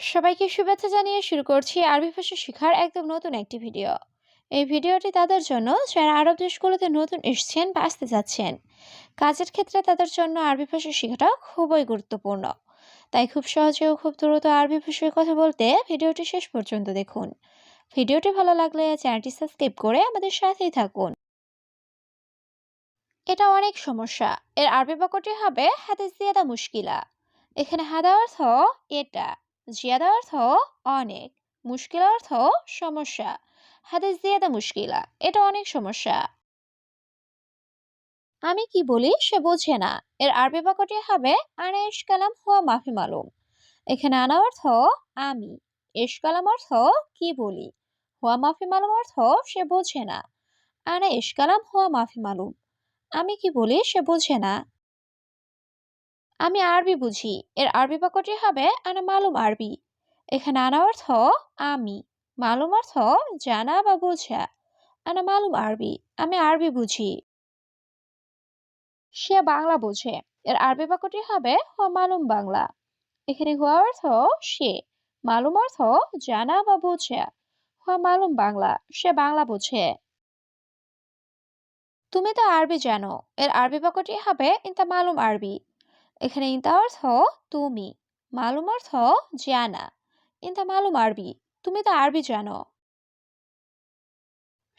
সবাইকে শুভেচ্ছা জানিয়ে শুরু করছি আরবি ভাষা শেখার একদম নতুন একটি ভিডিও এই ভিডিওটি তাদের জন্য যারা আরব দেশগুলোতে নতুন এসছেন বা আসতে যাচ্ছেন, কাজের ক্ষেত্রে তাদের জন্য আরবি ভাষা শেখাটা খুবই গুরুত্বপূর্ণ। তাই খুব সহজে ও খুব দ্রুত আরবি ভাষায় কথা বলতে ভিডিওটি শেষ পর্যন্ত দেখুন। ভিডিওটি ভালো লাগলে চ্যানেলটি সাবস্ক্রাইব করে আমাদের সাথেই থাকুন। এটা অনেক সমস্যা। এর আরবি বাক্যটি হবে হাদিস জিয়াদা মুশকিলা। এখানে হাদা অর্থ এটা। জিয়াদা অর্থ অনেক, মুশকিল অর্থ সমস্যা, হাদিস জিয়াদা মুশকিলা, এটা অনেক সমস্যা। আমি কি বলি সে বোঝে না, এর আরবি বাক্যটি হবে আনা ইশকালাম হুয়া মাফি মালুম এখানে আনা অর্থ আমি ইশকালাম অর্থ কি বলি হুয়া মাফি মালুম অর্থ সে বোঝে না আনা ইশকালাম হুয়া মাফি মালুম আমি কি বলি সে বোঝে না। আমি আরবি বুঝি। এর আরবি বাক্যটি হবে, আনা মালুম আরবি। এখানে আনা অর্থ, আমি। মালুম অর্থ, জানা বা বোঝা। আনা মালুম আরবি। আমি আরবি বুঝি। সে বাংলা বোঝে। এর আরবি বাক্যটি হবে, হ মালুম বাংলা। এখানে হুয়া অর্থ, সে। মালুম অর্থ, জানা বা বোঝা। হুয়া মালুম বাংলা। সে বাংলা বোঝে। তুমি তো আরবি জানো। এর আরবি বাক্যটি হবে, ইনতা মালুম আরবি। এখানে ইনতা অর্থ তুমি, মালুম অর্থ জানা ইনতা মালুম আরবি, তুমি তো আরবি জানো।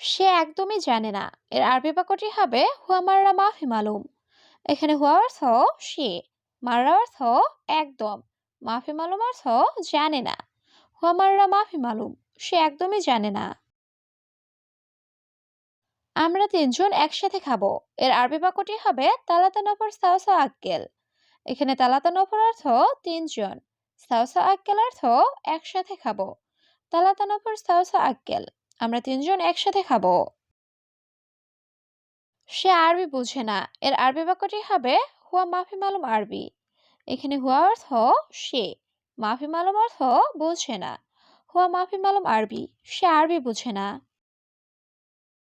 সে একদমই জানে না, এর আরবি বাক্যটি হবে, হুয়া মাররা মাফি মালুম এখানে হুয়া অর্থ সে, মাররা অর্থ একদম, মাফি মালুম অর্থ জানে না হুয়া মাররা মাফি মালুম সে একদমই জানে না। আমরা তিনজন একসাথে খাব, এর আরবি বাক্যটি হবে, তালাতা নফর সাউসা আক্কেল এখানে তালাতা নফর অর্থ তিনজন সাউসা আক্কেল অর্থ একসাথে খাব। তালাতা নফর সাউসা আক্কেল, আমরা তিনজন একসাথে খাব। সে আরবি বুঝে না, এর আরবি বাক্যটি হবে, হুয়া মাফি মালুম আরবি। এখানে হুয়া অর্থ সে, মাফি মালুম অর্থ বুঝে না, হুয়া মাফি মালুম আরবি। সে আরবি বুঝে না।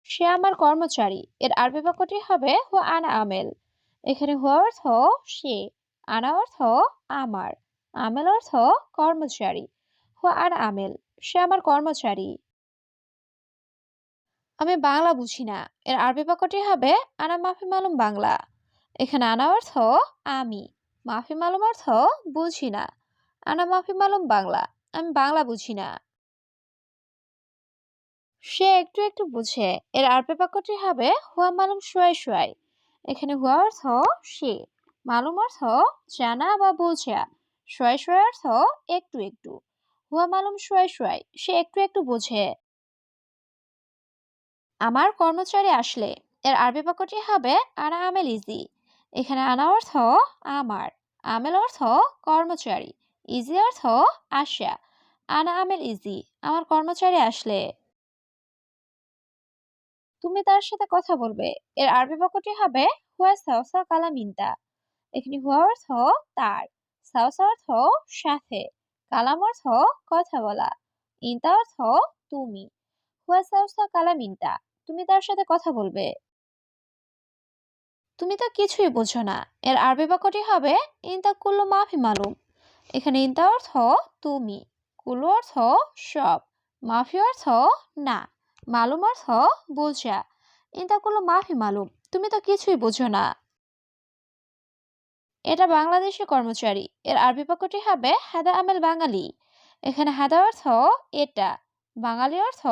সে আমার কর্মচারী, এর আরবি বাক্যটি হবে, হুয়া আনা আমেল। এখানে হুয়া অর্থ সে, আনা অর্থ আমার, আমেল অর্থ কর্মচারী। হুয়া আনা আমেল, সে আমার কর্মচারী। আমি বাংলা বুঝি না, এর আরবি বাক্যটি হবে, আনা মাফি মালুম বাংলা। এখানে আনা অর্থ আমি, মাফি মালুম অর্থ বুঝি না। আনা মাফি মালুম বাংলা, আমি বাংলা বুঝি না। সে একটু একটু বুঝে, এর আরবি বাক্যটি হবে, হুয়া মালুম শুয়াই শুয়াই এখানে হুয়া অর্থ সে। মালুম অর্থ জানা বা বোঝা। শুয়াই শুয়াই অর্থ একটু একটু। হুয়া মালুম শুয়াই শুয়াই সে একটু একটু বোঝে। আমার কর্মচারী আসলে, এর আরবি বাক্যটি হবে আনা আমেল ইজি। এখানে আনা অর্থ আমার, আমেল অর্থ কর্মচারী। ইজি অর্থ আসা আনা আমেল ইজি, আমার কর্মচারী আসলে। তুমি তার সাথে কথা বলবে। এর আরবি বাক্যটি হবে, হুয়া সাউসা কালামিনতা। এখানে হুয়া অর্থ তার সাউসা অর্থ সাথে, কালাম অর্থ কথা বলা, ইনতা অর্থ তুমি, হুয়া সাউসা কালামিনতা। তুমি তার সাথে কথা বলবে। তুমি তো কিছুই বোঝো না। এর আরবি বাক্যটি হবে, ইনতা কুল্লু মাফি মালুম। এখানে ইনতা অর্থ তুমি, কুল্লু অর্থ সব, মাফি অর্থ না। মালুম অর্থ বোঝা। ইনতা কুল্লু মাফি মালুম। তুমি তো কিছুই বোঝো না। এটা বাংলাদেশি কর্মচারী। এর আরবি বাক্যটি হবে হাদা আমেল বাঙালি। এখানে হাদা অর্থ এটা। বাঙালি অর্থ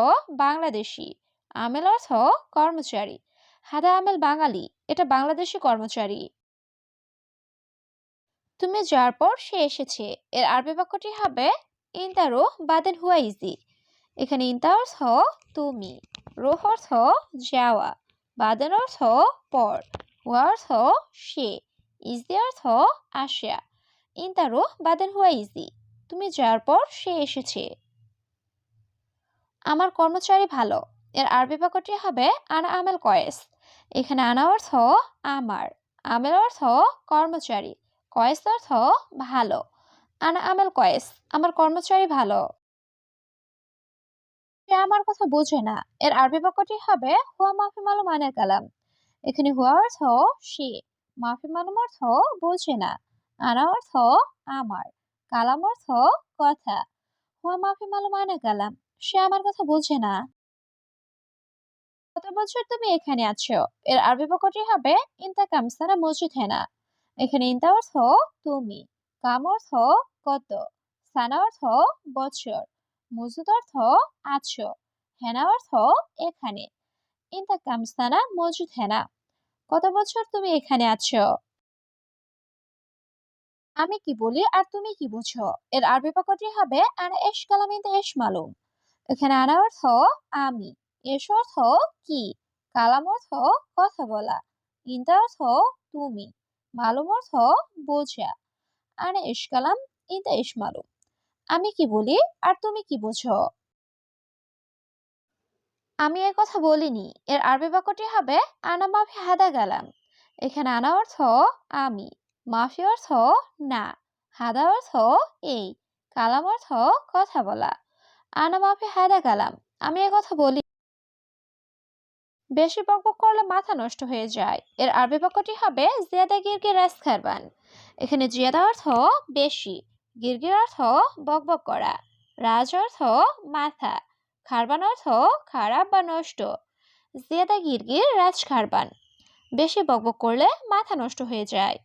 বাংলাদেশি। আমেল অর্থ কর্মচারী। হাদা আমেল বাঙালি। এটা বাংলাদেশি কর্মচারী। তুমি যাওয়ার পর সে এসেছে। এর আরবি বাক্যটি হবে ইন্তারো বাদেন হুয়া ইজি এখানে ইন্তা হ তুমি রোহ অর্থ যাওয়া বাদেন অর্থ পর হুয়া অর্থ সে ইজি অর্থ আসা ইন্তারো বাদেন হুয়া ইজি তুমি যাওয়ার পর সে এসেছে। আমার কর্মচারী ভালো, এর আরবি বাক্যটি হবে আনা আমেল কয়েস, এখানে আনা অর্থ আমার আমেল অর্থ কর্মচারী কয়েস অর্থ ভালো, আনা আমেল কয়েস, আমার কর্মচারী ভালো। সে আমার কথা বোঝে না। এর আরবি বাক্যটি হবে, হুয়া মাফি মালুম আনের কালাম। এখানে হুয়া অর্থ সে, মাফি মালুম অর্থ বোঝে না, আনা অর্থ আমার, কালাম অর্থ কথা, হুয়া মাফি মালুম আনা কালাম। সে আমার কথা বোঝে না। কত বছর তুমি এখানে আছো? এর আরবি বাক্যটি হবে ইনতা কামসানা মজুদ হেনা। এখানে ইনতা অর্থ তুমি, কাম অর্থ কত, সানা অর্থ বছর। মজুদ অর্থ আছো হেনা অর্থ এখানে। ইনতা কামসানা মজুদ হেনা। কত বছর তুমি এখানে আছো? আমি কি বলি আর তুমি কি বুঝো? এর আরবি বাক্যটি হবে, আনা এশ কালাম ইনতা এশ মালুম। এখানে আনা অর্থ, আমি। এস অর্থ, কি? কালাম অর্থ, কথা বলা। ইনতা অর্থ, তুমি। মালুম অর্থ, বোঝা। আনা এশ কালাম ইনতা এশ মালুম। আমি কি বলি? আর তুমি কি বোঝো? আমি এ কথা বলিনি। এর আরবি বাক্যটি হবে, আনা মাফি হাদা গালাম। এখানে আনা অর্থ আমি। মাফি অর্থ না। হাদা অর্থ এই। কালাম অর্থ কথা বলা। আনা মাফি হাদা কালাম আমি এ কথা বলি বেশি বকবক করলে মাথা নষ্ট হয়ে যায়। এর আরবি বাক্যটি হবে, জিয়াদা গিরগির রাস খারবান। এখানে জিয়াদা অর্থ বেশি। গিরগির অর্থ বকবক করা। রাজ অর্থ মাথা। খারবান অর্থ খারাপ বা নষ্ট। জিয়াদা গিরগির রাজ খারবান। বেশি বকবক করলে মাথা নষ্ট হয়ে যায়।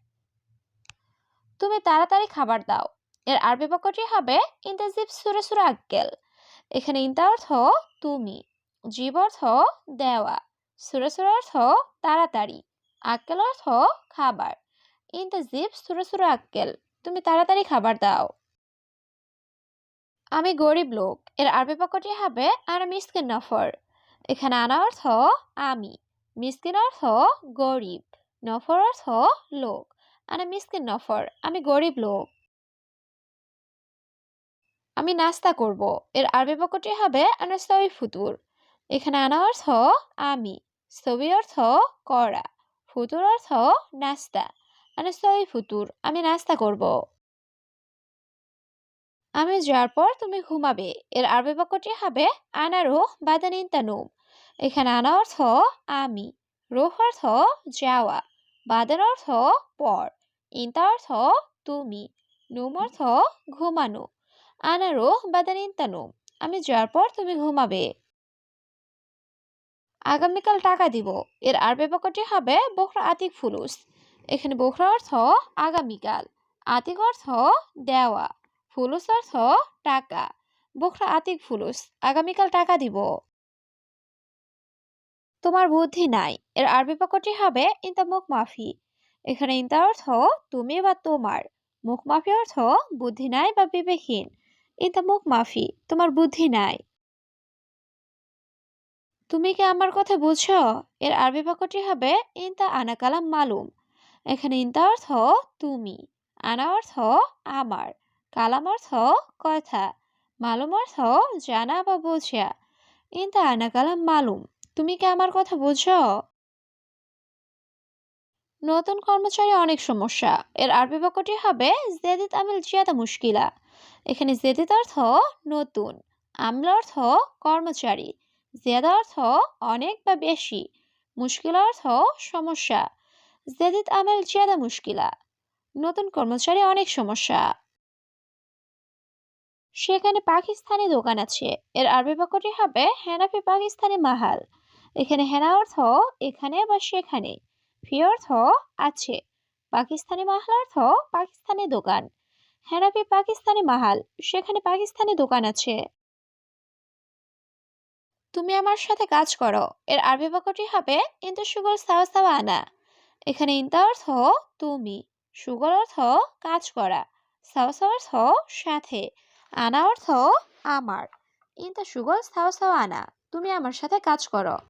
তুমি তাড়াতাড়ি খাবার দাও। এর আরবি বাক্যটি হবে ইন্তাজিব সুরে সুরে আক্কেল। এখানে ইন্তা অর্থ তুমি, জীব অর্থ দেওয়া। সুরে সুরে অর্থ তাড়াতাড়ি। আক্কেল অর্থ খাবার। ইন্তাজিব সুরে সুরে আক্কেল। তুমি তাড়াতাড়ি খাবার দাও। আমি গরিব লোক, এর আরবি বাক্যটি হবে আর মিসকিন নফর। এখানে আনা অর্থ আমি, মিসকিন অর্থ গরিব, নফর অর্থ লোক আনা মিসকিন নফর, আমি গরিব লোক। আমি নাস্তা করব, এর আরবি বাক্যটি হবে আনা সবই ফুতুর। এখানে আনা অর্থ আমি সবই অর্থ করা, ফুতুর অর্থ নাস্তা। আনা সবই ফুতুর, আমি নাস্তা করব। আমি যাওয়ার পর তুমি ঘুমাবে। এর আরবি বাক্যটি হবে, আনা রোহ বাদানিন তানুম। এখানে আনা অর্থ আমি। রোহ অর্থ যাওয়া। বাদান অর্থ পর। ইন্তা অর্থ তুমি। নুম অর্থ ঘুমানো। আনা রোহ বাদানিন তানুম। আমি যাওয়ার পর তুমি ঘুমাবে। আগামীকাল টাকা দিব। এর আরবি বাক্যটি হবে বখরা আতিক ফুলুস। এখানে বখরা অর্থ আগামীকাল আতিক অর্থ দেওয়া, ফুলুস অর্থ টাকা। বখরা আতিক, ফুলুস আগামীকাল টাকা দিব। তোমার বুদ্ধি নাই, এর আরবি বাক্যটি হবে ইন্তা মুখ মাফি। এখানে ইন্তা অর্থ তুমি বা তোমার, মুখ মাফি অর্থ বুদ্ধি নাই বা বিবেকহীন। ইন্তা মুখ মাফি, তোমার বুদ্ধি নাই। তুমি কি আমার কথা বুঝছ? এর আরবি বাক্যটি হবে ইন্তা আনা কালাম মালুম। এখানে ইন্তা অর্থ তুমি, আনা অর্থ আমার, কালাম অর্থ কথা, মালুম অর্থ জানা বা বোঝা। ইন্তা আনা, কালাম, মালুম, তুমি কি আমার কথা বুঝো? নতুন কর্মচারী অনেক সমস্যা। এর আরবি বাক্যটি হবে জেদিত আমিল জিয়াদা মুশকিলা। এখানে জেদিত অর্থ নতুন, আমল অর্থ কর্মচারী, জিয়াদা অর্থ অনেক বা বেশি, মুশকিল অর্থ সমস্যা। জেদিত আমেল জিয়াদা মুশকিলা নতুন কর্মচারী অনেক সমস্যা। সেখানে পাকিস্তানি দোকান আছে। এর আরবি বাক্যটি হবে, হেনাফি পাকিস্তানি মাহাল। এখানে হেনা অর্থ এখানে বা সেখানে। ফি অর্থ আছে। পাকিস্তানি মাহাল অর্থ পাকিস্তানি দোকান। হেনাফি পাকিস্তানি মাহাল। সেখানে পাকিস্তানি দোকান আছে। তুমি আমার সাথে কাজ করো। এর আরবি বাক্যটি হবে ইন্তু সুগল সাওয়া সাওয়া আনা এখানে ইন্তা অর্থ তুমি। সুগল অর্থ, কাজ করা। সাওয়া অর্থ সাথে। আনা অর্থ আমার। ইন্তা সুগল সাওয়া সাওয়া আনা। তুমি আমার সাথে কাজ করো।